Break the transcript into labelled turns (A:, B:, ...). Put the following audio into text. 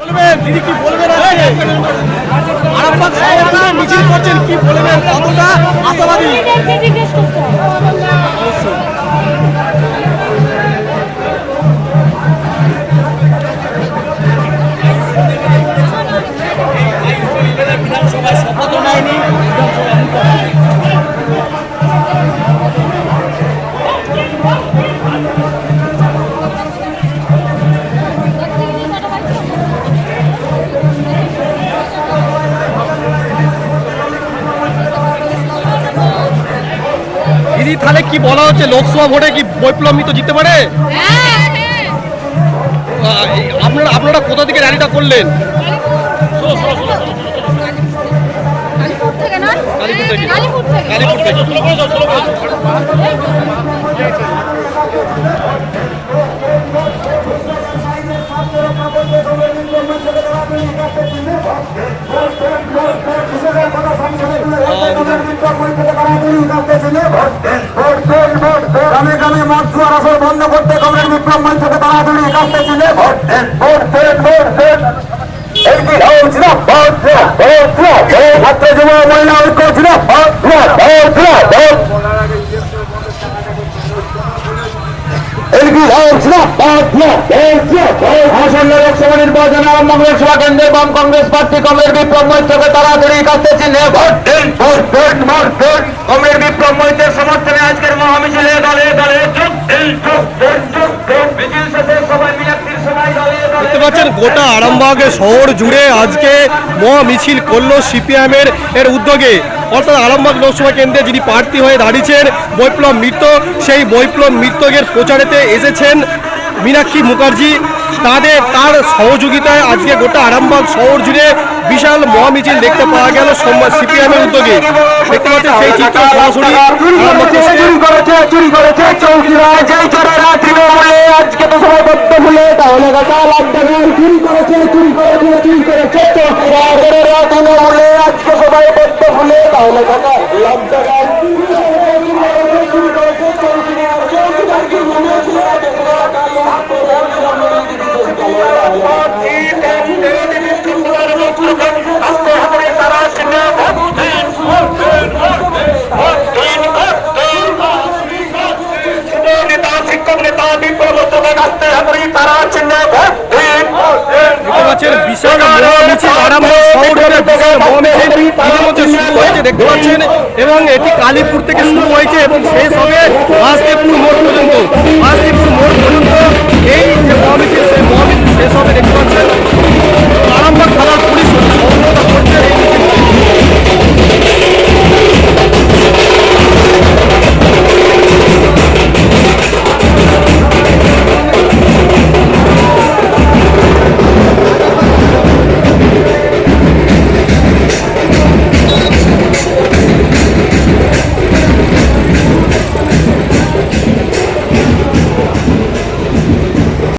A: বলবেন দিদি কি বলবেন আরামবাগ শহরে মিছিল করছেন কি বলবেন কতটা আশাবাদী বিধানসভায় শপথ নেয়নি দিদি তাহলে কি বলা হচ্ছে? লোকসভা ভোটে কি বৈপ্লব মিত্র জিততে পারে? আপনারা আপনারা কোথা থেকে র্যালিটা করলেন?
B: কালীপুর থেকে না?
A: কালীপুর
C: গ্রামে গ্রামে মদ জুয়ার আসর বন্ধ করতে কংগ্রেস বিপ্লব মঞ্চকে আরামবাগ লোকসভা কেন্দ্রে বাম কংগ্রেস বিপ্লব মঞ্চকে তাড়াতাড়ি কাটতে কংগ্রেস বিপ্লব মঞ্চের
A: দেখতে পাচ্ছেন গোটা আরামবাগ শহর জুড়ে আজকে মহা মিছিল করল সিপিএম এর উদ্যোগে। অর্থাৎ আরামবাগ লোকসভা কেন্দ্রে যিনি প্রার্থী হয়ে দাঁড়িয়েছেন বৈপ্লব মিত্র সেই বৈপ্লব মিত্রকের প্রচারেতে এসেছেন মীনাক্ষী মুখার্জি। তাদের তার সহযোগিতায় আজকে গোটা আরামবাগ শহর জুড়ে বিশাল মহামিছিল দেখতে পাওয়া গেল সোমবার সিপিএম এর উদ্যোগে। দেখতে পাচ্ছেন সেই চিত্র সরাসরি
C: তৃণমূলে আজকে সবাই বদ্ধ ভুলে তাহলে থাকা লাভ টাকা
A: শুরু দেখতে পাচ্ছেন এবং এটি কালীপুর থেকে শুরু হয়েছে এবং শেষ হবে বাসদেবপুর মোড় পর্যন্ত।